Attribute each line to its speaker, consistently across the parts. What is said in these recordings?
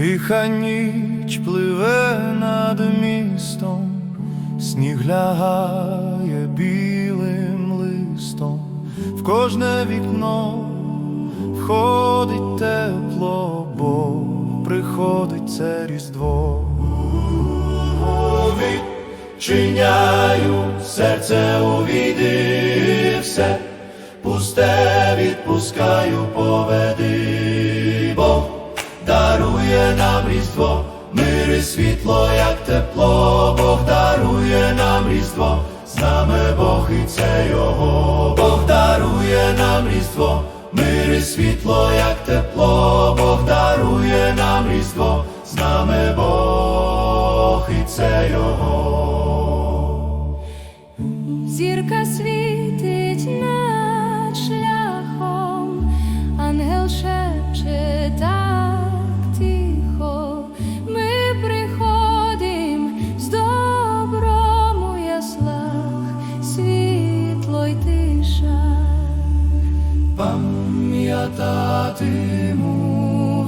Speaker 1: Тиха ніч пливе над містом, сніг лягає білим листом, в кожне вікно входить тепло, бо приходить це різдво. Відчиняю серце увійди все, пусте відпускаю, поведи, різдво, мир і світло, як тепло, Бог дарує нам різдво, з нами Бог і це його, Бог дарує нам різдво, мир і світло, як тепло, Бог дарує нам різдво, з нами Бог і це його. Пам'ятатиму,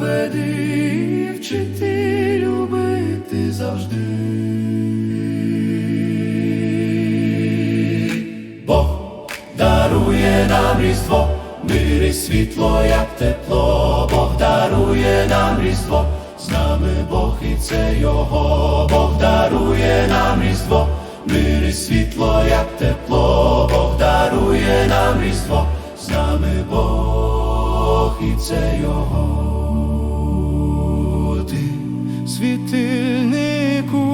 Speaker 1: веди, вчити любити завжди. Бог дарує нам різдво, мир і світло, як тепло, Бог дарує нам різдво, з нами Бог і це його, Бог дарує нам різдво, мир і світло, як тепло, з Бог і це його. Ти світильнику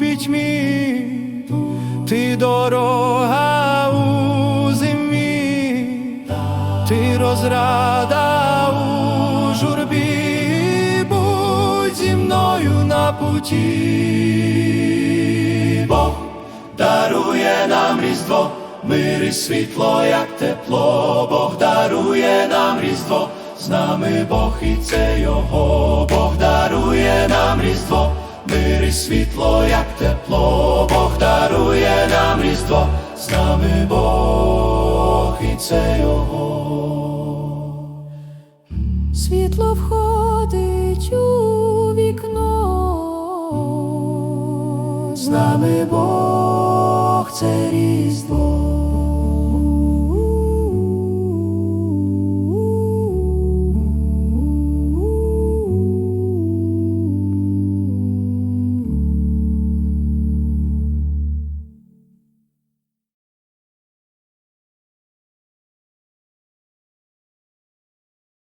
Speaker 1: пітьмі, ти дорога у зимі, ти розрада у журбі, будь зі мною на путі. Бог дарує нам різдво, мир і світло, як тепло, Бог дарує нам різдво, з нами Бог і це його, Бог дарує нам різдво, мир і світло, як тепло, Бог дарує нам різдво, з нами Бог і це його.
Speaker 2: Світло входить у вікно,
Speaker 1: З нами Бог це різдво.